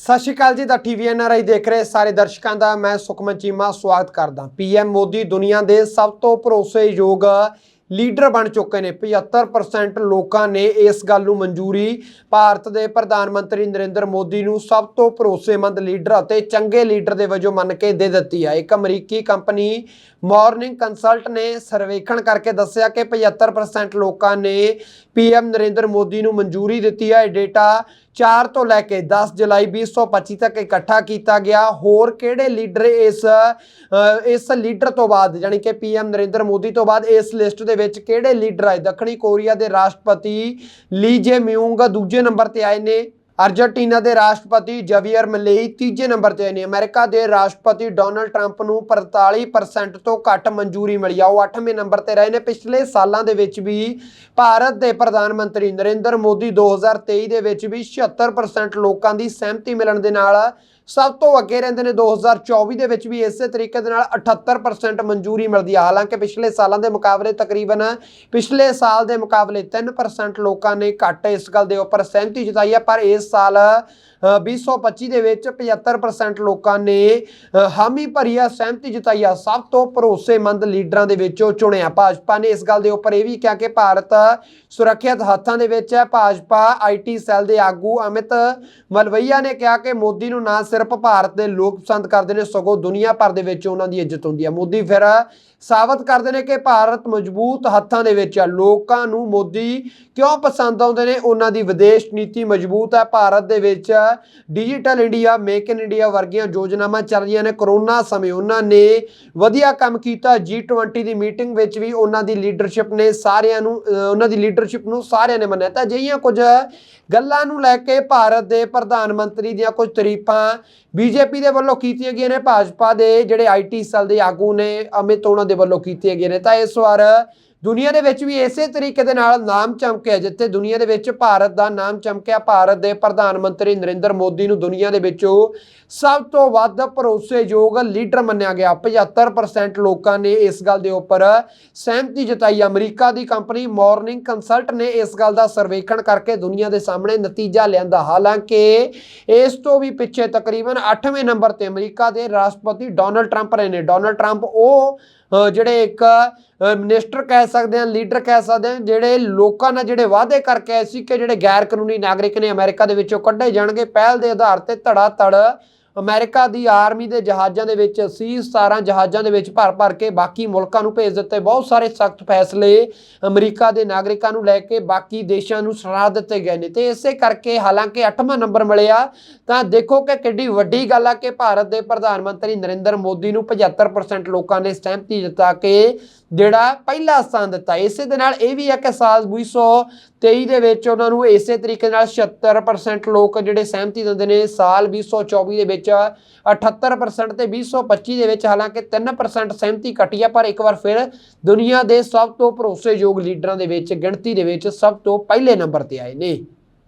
ਸਤਿ ਸ਼੍ਰੀ ਅਕਾਲ ਜੀ, ਦਾ TV NRI ਦੇਖ ਰਹੇ ਸਾਰੇ ਦਰਸ਼ਕਾਂ ਦਾ, ਮੈਂ ਸੁਖਮਨ ਚੀਮਾ, ਸਵਾਗਤ ਕਰਦਾ। ਪੀਐਮ ਮੋਦੀ ਦੁਨੀਆ ਦੇ ਸਭ ਤੋਂ ਭਰੋਸੇਯੋਗ ਲੀਡਰ ਬਣ ਚੁੱਕੇ ਨੇ। 75% ਲੋਕਾਂ ਨੇ ਇਸ ਗੱਲ ਨੂੰ ਮਨਜ਼ੂਰੀ, ਭਾਰਤ ਦੇ ਪ੍ਰਧਾਨ ਮੰਤਰੀ ਨਰਿੰਦਰ ਮੋਦੀ ਨੂੰ ਸਭ ਤੋਂ ਭਰੋਸੇਮੰਦ ਲੀਡਰ ਅਤੇ ਚੰਗੇ ਲੀਡਰ ਦੇ ਵਜੋਂ ਮੰਨ ਕੇ ਦੇ ਦਿੱਤੀ ਹੈ ਇੱਕ ਅਮਰੀਕੀ ਕੰਪਨੀ ਮਾਰਨਿੰਗ ਕੰਸਲਟ ਨੇ ਸਰਵੇਖਣ ਕਰਕੇ ਦੱਸਿਆ ਕਿ 75% ਲੋਕਾਂ ਨੇ ਪੀਐਮ ਨਰਿੰਦਰ ਮੋਦੀ ਨੂੰ ਮਨਜ਼ੂਰੀ ਦਿੱਤੀ ਹੈ ਇਹ ਡੇਟਾ 4 ਤੋਂ ਲੈ ਕੇ 10 ਜੁਲਾਈ 2025 ਤੱਕ ਇਕੱਠਾ ਕੀਤਾ ਗਿਆ। ਹੋਰ ਕਿਹੜੇ ਲੀਡਰ ਇਸ ਇਸ ਲੀਡਰ ਤੋਂ ਬਾਅਦ ਯਾਨੀ ਕਿ ਪੀਐਮ ਨਰਿੰਦਰ ਮੋਦੀ ਤੋਂ ਬਾਅਦ ਇਸ ਲਿਸਟ ਦੇ ਵਿੱਚ ਕਿਹੜੇ ਲੀਡਰ ਆਏ? ਦੱਖਣੀ ਕੋਰੀਆ ਦੇ ਰਾਸ਼ਟਰਪਤੀ ਲੀ ਜੇ ਮਿਊਂਗ ਦੂਜੇ ਨੰਬਰ ਤੇ ਆਏ ਨੇ। ਅਰਜਨਟੀਨਾ ਦੇ ਰਾਸ਼ਟਰਪਤੀ ਜਵੀਅਰ ਮਲੇਈ ਤੀਜੇ ਨੰਬਰ ਤੇ ਨੇ। ਅਮਰੀਕਾ ਦੇ ਰਾਸ਼ਟਰਪਤੀ ਡੋਨਲਡ ਟਰੰਪ ਨੂੰ 45% ਤੋਂ ਘੱਟ ਮਨਜ਼ੂਰੀ ਮਿਲੀ ਆ। ਉਹ 8ਵੇਂ ਨੰਬਰ ਤੇ ਰਹੇ ਨੇ। ਪਿਛਲੇ ਸਾਲਾਂ ਦੇ ਵਿੱਚ ਵੀ ਭਾਰਤ ਦੇ ਪ੍ਰਧਾਨ ਮੰਤਰੀ ਨਰਿੰਦਰ ਮੋਦੀ 2023 ਦੇ ਵਿੱਚ ਵੀ 76% ਲੋਕਾਂ ਦੀ ਸਹਿਮਤੀ ਮਿਲਣ ਦੇ ਨਾਲ ਸਭ ਤੋਂ ਅੱਗੇ ਰਹਿੰਦੇ ਨੇ 2024 ਦੇ ਵਿੱਚ ਵੀ ਇਸੇ ਤਰੀਕੇ ਦੇ ਨਾਲ 78% ਮਨਜ਼ੂਰੀ ਮਿਲਦੀ ਹੈ ਹਾਲਾਂਕਿ ਪਿਛਲੇ ਸਾਲਾਂ ਦੇ ਮੁਕਾਬਲੇ ਤਕਰੀਬਨ ਪਿਛਲੇ ਸਾਲ ਦੇ ਮੁਕਾਬਲੇ 3% ਲੋਕਾਂ ਨੇ ਘੱਟ ਇਸ ਗੱਲ ਦੇ ਉੱਪਰ ਸਹਿਮਤੀ ਜਤਾਈ ਹੈ ਪਰ ਇਸ ਸਾਲ ਅ, 2025 ਦੇ ਵਿੱਚ 75% ਲੋਕਾਂ ਨੇ ਹਾਮੀ ਭਰੀ ਆ ਸਹਿਮਤੀ ਜਤਾਈ ਆ। ਸਭ ਤੋਂ ਭਰੋਸੇਮੰਦ ਲੀਡਰਾਂ ਦੇ ਵਿੱਚੋਂ ਚੁਣਿਆ ਭਾਜਪਾ ਨੇ। ਇਸ ਗੱਲ ਦੇ ਉੱਪਰ ਇਹ ਵੀ ਕਿਹਾ ਕਿ ਭਾਰਤ ਸੁਰੱਖਿਅਤ ਹੱਥਾਂ ਦੇ ਵਿੱਚ ਹੈ। ਭਾਜਪਾ ਆਈਟੀ ਸੈੱਲ ਦੇ ਆਗੂ ਅਮਿਤ ਮਲਵਈਆ ਨੇ ਕਿਹਾ ਕਿ ਮੋਦੀ ਨੂੰ ਨਾ ਸਿਰਫ ਭਾਰਤ ਦੇ ਲੋਕ ਪਸੰਦ ਕਰਦੇ ਨੇ, ਸਗੋਂ ਦੁਨੀਆ ਭਰ ਦੇ ਵਿੱਚ ਉਹਨਾਂ ਦੀ ਇੱਜ਼ਤ ਹੁੰਦੀ ਹੈ। ਮੋਦੀ ਫਿਰ ਸਾਬਤ ਕਰਦੇ ਨੇ ਕਿ ਭਾਰਤ ਮਜ਼ਬੂਤ ਹੱਥਾਂ ਦੇ ਵਿੱਚ ਹੈ। ਲੋਕਾਂ ਨੂੰ ਮੋਦੀ ਕਿਉਂ ਪਸੰਦ ਆਉਂਦੇ ਨੇ? ਉਹਨਾਂ ਦੀ ਵਿਦੇਸ਼ ਨੀਤੀ ਮਜ਼ਬੂਤ ਹੈ। ਭਾਰਤ ਦੇ ਵਿੱਚ Digital India, Make in India ਵਰਗੀਆਂ ਯੋਜਨਾਵਾਂ ਚੱਲ ਰਹੀਆਂ ਨੇ। ਕਰੋਨਾ ਸਮੇਂ ਉਹਨਾਂ ਨੇ ਵਧੀਆ ਕੰਮ ਕੀਤਾ। G20 ਦੀ ਮੀਟਿੰਗ ਵਿੱਚ ਵੀ ਉਹਨਾਂ ਦੀ ਲੀਡਰਸ਼ਿਪ ਨੇ ਸਾਰਿਆਂ ਨੂੰ ਉਹਨਾਂ ਦੀ ਲੀਡਰਸ਼ਿਪ ਨੂੰ ਸਾਰਿਆਂ ਨੇ ਮੰਨਿਆ। ਤਾਂ ਅਜਿਹੀਆਂ ਕੁਝ ਗੱਲਾਂ ਨੂੰ ਲੈ ਕੇ ਭਾਰਤ ਦੇ ਪ੍ਰਧਾਨ ਮੰਤਰੀ ਦੀਆਂ ਕੁਝ ਤਾਰੀਫਾਂ ਬੀਜੇਪੀ ਦੇ ਵੱਲੋਂ ਕੀਤੀਆਂ ਗਈਆਂ ਨੇ, ਭਾਜਪਾ ਦੇ ਜਿਹੜੇ ਆਈਟੀ ਸੈੱਲ ਦੇ ਆਗੂ ਨੇ, ਅਮਿਤ ਉਹਨਾਂ ਦੇ ਵੱਲੋਂ ਕੀਤੀਆਂ ਗਈਆਂ ਨੇ। ਤਾਂ ਇਸ ਵਾਰ ਦੁਨੀਆ ਦੇ ਵਿੱਚ ਵੀ ਇਸੇ ਤਰੀਕੇ ਦੇ ਨਾਲ ਨਾਮ ਚਮਕਿਆ, ਜਿੱਥੇ ਦੁਨੀਆ ਦੇ ਵਿੱਚ ਭਾਰਤ ਦਾ ਨਾਮ ਚਮਕਿਆ, ਭਾਰਤ ਦੇ ਪ੍ਰਧਾਨ ਮੰਤਰੀ ਨਰਿੰਦਰ ਮੋਦੀ ਨੂੰ ਦੁਨੀਆ ਦੇ ਵਿੱਚੋਂ ਸਭ ਤੋਂ ਵੱਧ ਭਰੋਸੇਯੋਗ ਲੀਡਰ ਮੰਨਿਆ ਗਿਆ। 75% ਲੋਕਾਂ ਨੇ ਇਸ ਗੱਲ ਦੇ ਉੱਪਰ ਸਹਿਮਤੀ ਜਤਾਈ। ਅਮਰੀਕਾ ਦੀ ਕੰਪਨੀ ਮਾਰਨਿੰਗ ਕੰਸਲਟ ਨੇ ਇਸ ਗੱਲ ਦਾ ਸਰਵੇਖਣ ਕਰਕੇ ਦੁਨੀਆ ਦੇ ਸਾਹਮਣੇ ਨਤੀਜਾ ਲਿਆਂਦਾ। ਹਾਲਾਂਕਿ ਇਸ ਤੋਂ ਵੀ ਪਿੱਛੇ ਤਕਰੀਬਨ 8ਵੇਂ ਨੰਬਰ ਤੇ ਅਮਰੀਕਾ ਦੇ ਰਾਸ਼ਟਰਪਤੀ ਡੋਨਲਡ ਟਰੰਪ ਰਹੇ ਨੇ। ਡੋਨਲਡ ਟਰੰਪ ਉਹ ਜਿਹੜੇ ਇੱਕ ਮਿਨਿਸਟਰ ਕਹਿ ਸਕਦੇ ਆ ਲੀਡਰ ਕਹਿ ਸਕਦੇ ਆ, ਜਿਹੜੇ ਲੋਕਾਂ ਨਾਲ ਜਿਹੜੇ ਵਾਅਦੇ ਕਰਕੇ ਆਏ ਸੀ ਕਿ ਜਿਹੜੇ ਗੈਰ ਕਾਨੂੰਨੀ ਨਾਗਰਿਕ ਨੇ ਅਮਰੀਕਾ ਦੇ ਵਿੱਚੋਂ ਕੱਢੇ ਜਾਣਗੇ, ਪਹਿਲ ਦੇ ਆਧਾਰ ਤੇ ਧੜਾ ਧੜ ਅਮਰੀਕਾ ਦੀ ਆਰਮੀ ਦੇ ਜਹਾਜ਼ਾਂ ਦੇ ਵਿੱਚ 80 17 ਜਹਾਜ਼ਾਂ ਦੇ ਵਿੱਚ ਭਰ ਭਰ ਕੇ ਬਾਕੀ ਮੁਲਕਾਂ ਨੂੰ ਭੇਜ ਦਿੱਤੇ। ਬਹੁਤ ਸਾਰੇ ਸਖਤ ਫੈਸਲੇ ਅਮਰੀਕਾ ਦੇ ਨਾਗਰਿਕਾਂ ਨੂੰ ਲੈ ਕੇ ਬਾਕੀ ਦੇਸ਼ਾਂ ਨੂੰ ਸੁਣਾ ਦਿੱਤੇ ਗਏ ਨੇ। ਤੇ ਇਸੇ ਕਰਕੇ ਹਾਲਾਂਕਿ 8ਵਾਂ ਨੰਬਰ ਮਿਲਿਆ, ਤਾਂ ਦੇਖੋ ਕਿ ਕਿੱਡੀ ਵੱਡੀ ਗੱਲ ਆ ਕਿ ਭਾਰਤ ਦੇ ਪ੍ਰਧਾਨ ਮੰਤਰੀ ਨਰਿੰਦਰ ਮੋਦੀ ਨੂੰ 75% ਲੋਕਾਂ ਨੇ ਸਹਿਮਤੀ ਜਤਾ ਕੇ ਜਿਹੜਾ ਪਹਿਲਾ ਸਥਾਨ ਦਿੱਤਾ। ਇਸੇ ਦੇ ਨਾਲ ਇਹ ਵੀ ਹੈ ਕਿ ਸਾਲ 2023 ਦੇ ਵਿੱਚ ਉਹਨਾਂ ਨੂੰ ਇਸੇ ਤਰੀਕੇ ਨਾਲ 76% ਲੋਕ ਜਿਹੜੇ ਸਹਿਮਤੀ ਦਿੰਦੇ ਨੇ, ਸਾਲ 2024 ਦੇ ਵਿੱਚ 78% ਤੇ 2025 ਦੇ ਵਿੱਚ, ਹਾਲਾਂਕਿ 3% ਸਹਿਮਤੀ ਘਟੀ ਹੈ ਪਰ ਇੱਕ ਵਾਰ ਫਿਰ ਦੁਨੀਆ ਦੇ ਸਭ ਤੋਂ ਭਰੋਸੇਯੋਗ ਲੀਡਰਾਂ ਦੇ ਵਿੱਚ, ਗਿਣਤੀ ਦੇ ਵਿੱਚ ਸਭ ਤੋਂ ਪਹਿਲੇ ਨੰਬਰ ਤੇ ਆਏ ਨੇ।